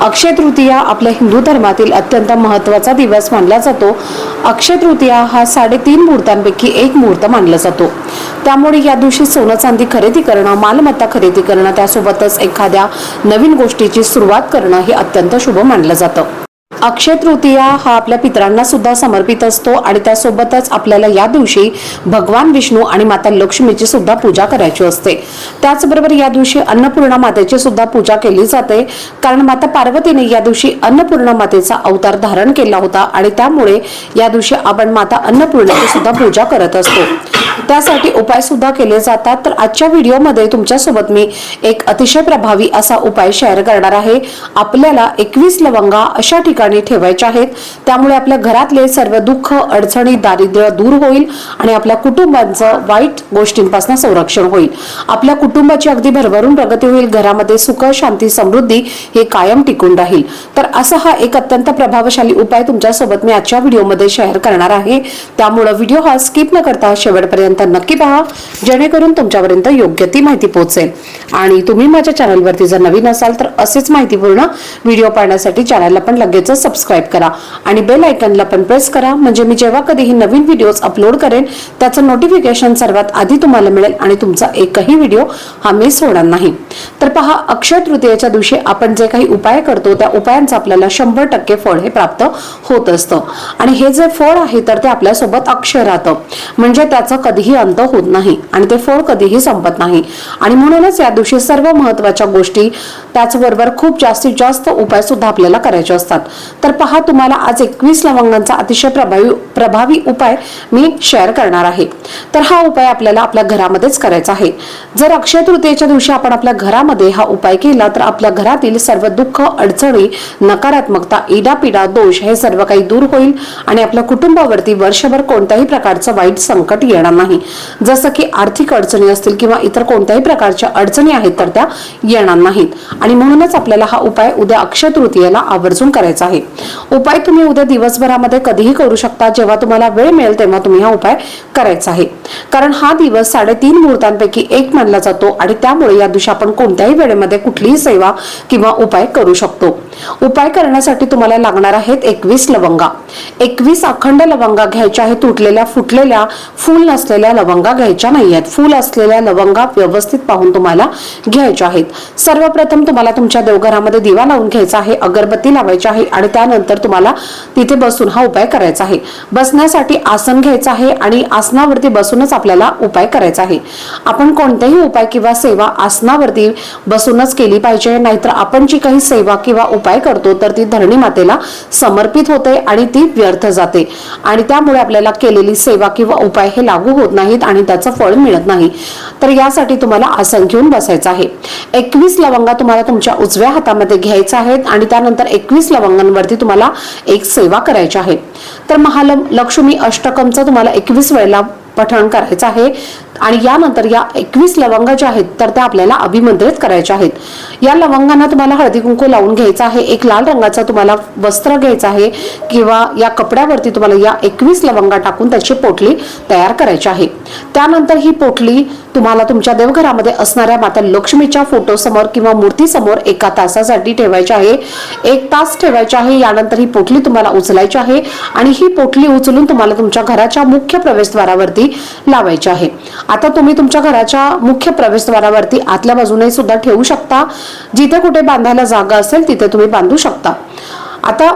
अक्षय तृतीया आपल्या हिंदू धर्मातील अत्यंत महत्त्वाचा दिवस मानला जातो. अक्षय तृतीया हा साडेतीन मुहूर्तांपैकी एक मुहूर्त मानला जातो. त्यामुळे या दिवशी सोनं चांदी खरेदी करणं मालमत्ता खरेदी करणं त्यासोबतच एखाद्या नवीन गोष्टीची सुरुवात करणं हे अत्यंत शुभ मानलं जातं. अक्षय तृतीया हा आपल्या पितरांना सुद्धा समर्पित असतो आणि त्यासोबतच आपल्याला या दिवशी भगवान विष्णू आणि माता लक्ष्मीची सुद्धा पूजा करायची असते. त्याचबरोबर या दिवशी अन्नपूर्णा मातेची सुद्धा पूजा केली जाते. कारण माता पार्वतीने या दिवशी अन्नपूर्णा मातेचा अवतार धारण केला होता आणि त्यामुळे या दिवशी आपण माता अन्नपूर्णाची सुद्धा पूजा करत असतो. त्यासाठी उपाय सुद्धा केले जातात. तर आजच्या व्हिडिओमध्ये तुमच्यासोबत मी एक अतिशय प्रभावी असा उपाय शेअर करणार आहे. आपल्याला एकवीस लवंगा अशा ठिकाणी ठेवायच्या आहेत. त्यामुळे आपल्या घरातले सर्व दुःख अडचणी दारिद्र्य दूर होईल आणि आपल्या कुटुंबांचं वाईट गोष्टींपासून संरक्षण होईल. आपल्या कुटुंबाची अगदी भरभरून प्रगती होईल. घरामध्ये सुख शांती समृद्धी हे कायम टिकून राहील. तर असा हा एक अत्यंत प्रभावशाली उपाय तुमच्यासोबत मी आजच्या व्हिडिओमध्ये शेअर करणार आहे. त्यामुळे व्हिडिओ हा स्किप न करता शेवटपर्यंत नक्की पहा जेणेकरून तुमच्यापर्यंत योग्य ती माहिती पोहोचेल. आणि तुम्ही माझ्या चॅनलवरती जर नवीन असाल तर असेच माहितीपूर्ण व्हिडिओ पाहण्यासाठी चॅनलला पण लगेच सबस्क्राईब करा. आणि बेल आयकनला पण प्रेस करा म्हणजे मी जेव्हा कधीही नवीन व्हिडिओज अपलोड करेन त्याचं नोटिफिकेशन सर्वात आधी तुम्हाला मिळेल आणि तुमचा एकही व्हिडिओ हा मिस होणार नाही. तर पहा अक्षय तृतीयेच्या दिवशी आपण जे काही उपाय करतो त्या उपायांचं आपल्याला शंभर टक्के फळ हे प्राप्त होत असतं. आणि हे जे फळ आहे तर ते आपल्यासोबत अक्षय राहतं. म्हणजे त्याचं कधीही अंत होत नाही आणि ते फळ कधीही संपत नाही. आणि म्हणूनच या दिवशी सर्व महत्त्वाच्या गोष्टी त्याचबरोबर खूप जास्तीत जास्त उपाय सुद्धा आपल्याला करायचे असतात. तर पहा तुम्हाला आज एकवीस लवंगांचा अतिशय प्रभावी प्रभावी उपाय मी शेअर करणार आहे. तर हा उपाय आपल्याला आपल्या घरामध्येच करायचा आहे. जर अक्षय तृतीयेच्या दिवशी आपण आपल्या घरामध्ये हा उपाय केला तर आपल्या घरातील सर्व दुःख अडचणी नकारात्मकता इडापिडा दोष हे सर्व काही दूर होईल आणि आपल्या कुटुंबावरती वर्षभर कोणत्याही प्रकारचं वाईट संकट येणार नाही. जसं की आर्थिक अडचणी असतील किंवा इतर कोणत्याही प्रकारच्या अडचणी आहेत तर त्या येणार नाहीत. आणि म्हणूनच आपल्याला हा उपाय उद्या अक्षय तृतीयेला आवर्जून करायचा आहे. उपाय तुम्ही उद्या दिवसभरामध्ये कधीही करू शकता. जेव्हा तुम्हाला वेळ मिळेल तेव्हा तुम्ही हा उपाय करायचा आहे. कारण हा दिवस साडेतीन मुहूर्तांपैकी एक मानला जातो आणि त्यामुळे या दिवशी आपण कोणत्याही वेळेमध्ये कुठलीही सेवा किंवा उपाय करू शकतो. उपाय करण्यासाठी तुम्हाला लागणार आहेत एकवीस लवंगा. एकवीस अखंड लवंगा घ्यायच्या आहेत तुटलेल्या फुटलेल्या फूल नसलेल्या लवंगा घ्यायच्या नाही आहेत फूल असलेल्या लवंगा व्यवस्थित पाहून तुम्हाला घ्यायच्या आहेत. सर्वप्रथम तुम्हाला तुमच्या देवघरामध्ये दिवा लावून घ्यायचा आहे अगरबत्ती लावायची आहे आणि त्यानंतर तुम्हाला तिथे बसून हा उपाय करायचा आहे. बसण्यासाठी आसन घ्यायचं आहे आणि आसनावरती बसूनच आपल्याला उपाय करायचा आहे. आपण कोणतेही उपाय किंवा सेवा आसनावरती बसूनच केली पाहिजे नाहीतर आपण जी काही सेवा किंवा उपाय करतो तर ती धरणी मातेला समर्पित होते आणि ती व्यर्थ जाते. आणि त्यामुळे आपल्याला केलेली सेवा किंवा उपाय हे लागू होत नाहीत आणि त्याचं फळ मिळत नाही. तर यासाठी तुम्हाला आसन घेऊन बसायचं आहे. एकवीस लवंगा तुम्हाला तुमच्या उजव्या हातामध्ये घ्यायच्या आहेत आणि त्यानंतर एकवीस लवंगांवरती तुम्हाला एक सेवा करायची आहे. तर महालक्ष्मी अष्टकमचं तुम्हाला एकवीस वेळेला पठण करायचं आहे. आणि यानंतर या एकवीस लवंगा ज्या आहेत तर त्या आपल्याला अभिमंत्रित करायच्या आहेत. या लवंगांना तुम्हाला हळदी कुंकू लावून घ्यायचा आहे एक लाल रंगाचा तुम्हाला वस्त्र घ्यायचं आहे किंवा या कपड्यावरती तुम्हाला या एकवीस लवंगा टाकून त्याची पोटली तयार करायची आहे. त्यानंतर ही पोटली तुम्हाला तुमच्या देवघरामध्ये असणाऱ्या माता लक्ष्मीच्या फोटो समोर किंवा मूर्तीसमोर एका तासासाठी ठेवायची आहे. एक तास ठेवायची आहे यानंतर ही पोटली तुम्हाला उचलायची आहे आणि ही पोटली उचलून तुम्हाला तुमच्या घराच्या मुख्य प्रवेशद्वारावरती लावायची आहे. आता तुम्ही तुमच्या घराच्या मुख्य प्रवेशद्वारावरती आतल्या बाजूने सुद्धा ठेवू शकता. जिथे कुठे बांधायला जागा असेल तिथे तुम्ही बांधू शकता. आता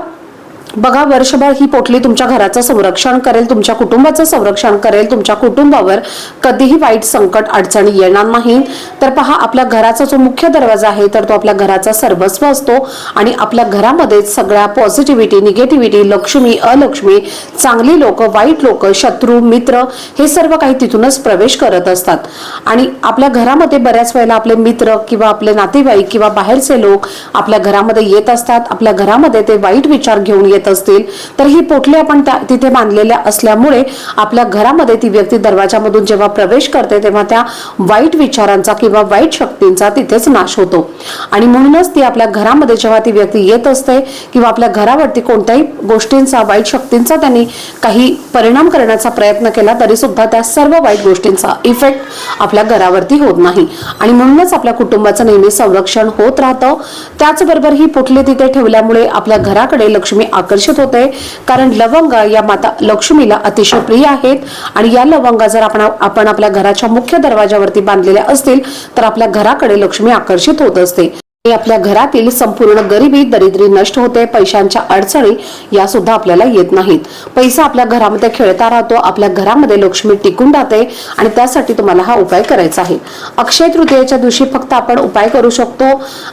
बघा वर्षभर ही पोटली तुमच्या घराचं संरक्षण करेल तुमच्या कुटुंबाचं संरक्षण करेल तुमच्या कुटुंबावर कधीही वाईट संकट अडचणी येणार नाही तर पहा आपल्या घराचा जो मुख्य दरवाजा आहे तर तो आपल्या घराचा सर्वस्व असतो आणि आपल्या घरामध्ये सगळ्या पॉझिटिव्हिटी निगेटिव्हिटी लक्ष्मी अलक्ष्मी चांगली लोक वाईट लोक शत्रू मित्र हे सर्व काही तिथूनच प्रवेश करत असतात. आणि आपल्या घरामध्ये बऱ्याच वेळेला आपले मित्र किंवा आपले नातेवाईक किंवा बाहेरचे लोक आपल्या घरामध्ये येत असतात. आपल्या घरामध्ये ते वाईट विचार घेऊन येत असतील तर ही पोटली आपण त्या तिथे बांधलेल्या असल्यामुळे आपल्या घरामध्ये ती व्यक्ती दरवाजामधून जेव्हा प्रवेश करते तेव्हा त्या वाईट विचारांचा किंवा वाईट शक्तींचा तिथेच नाश होतो. आणि म्हणूनच ती आपल्या घरामध्ये जेव्हा ती व्यक्ती येत असते किंवा आपल्या घरावरती कोणत्याही गोष्टींचा वाईट शक्तींचा त्यांनी काही परिणाम करण्याचा प्रयत्न केला तरी सुद्धा त्या सर्व वाईट गोष्टींचा इफेक्ट आपल्या घरावरती होत नाही. आणि म्हणूनच आपल्या कुटुंबाचं नेहमी संरक्षण होत राहतं. त्याचबरोबर ही पोटली तिथे ठेवल्यामुळे आपल्या घराकडे लक्ष्मी आकर्षित होते कारण लवंगा या माता लक्ष्मीला अतिशय प्रिय आहेत. आणि या लवंगा जर आपण आपण आपल्या घराच्या मुख्य दरवाजावरती बांधलेल्या असतील तर आपल्या घराकडे लक्ष्मी आकर्षित होत असते. आणि आपल्या घरातील संपूर्ण गरिबी दरिद्री नष्ट होते पैशांच्या अडचणी या सुद्धा आपल्याला येत नाहीत. पैसा आपल्या घरामध्ये खेळता राहतो आपल्या घरामध्ये लक्ष्मी टिकून राहते आणि त्यासाठी तुम्हाला हा उपाय करायचा आहे. अक्षय तृतीयेच्या दिवशी फक्त आपण उपाय करू शकतो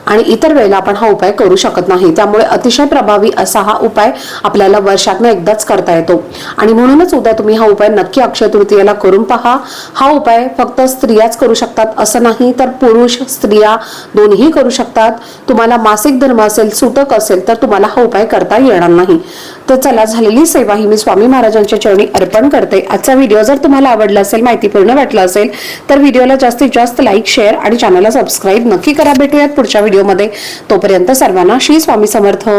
आणि इतर वेळेला आपण हा उपाय करू शकत नाही. त्यामुळे अतिशय प्रभावी असा हा उपाय आपल्याला वर्षातनं एकदाच करता येतो. आणि म्हणूनच उद्या तुम्ही हा उपाय नक्की अक्षय तृतीयेला करून पहा. हा उपाय फक्त स्त्रियाच करू शकतात असं नाही तर पुरुष स्त्रिया दोन्ही करू शकतात. तुम्हाला मासिक धर्म असेल सुतक असेल तर तुम्हाला हा उपाय करता येणार नाही. तर चला झालेली सेवा ही मी स्वामी महाराजांच्या चरणी अर्पण करते. आजचा व्हिडिओ जर तुम्हाला आवडला असेल माहितीपूर्ण वाटला असेल तर व्हिडिओला जास्तीत जास्त लाईक शेअर आणि चॅनलला सबस्क्राईब नक्की करा. भेटूयात पुढच्या व्हिडिओमध्ये. तोपर्यंत सर्वांना श्री स्वामी समर्थ.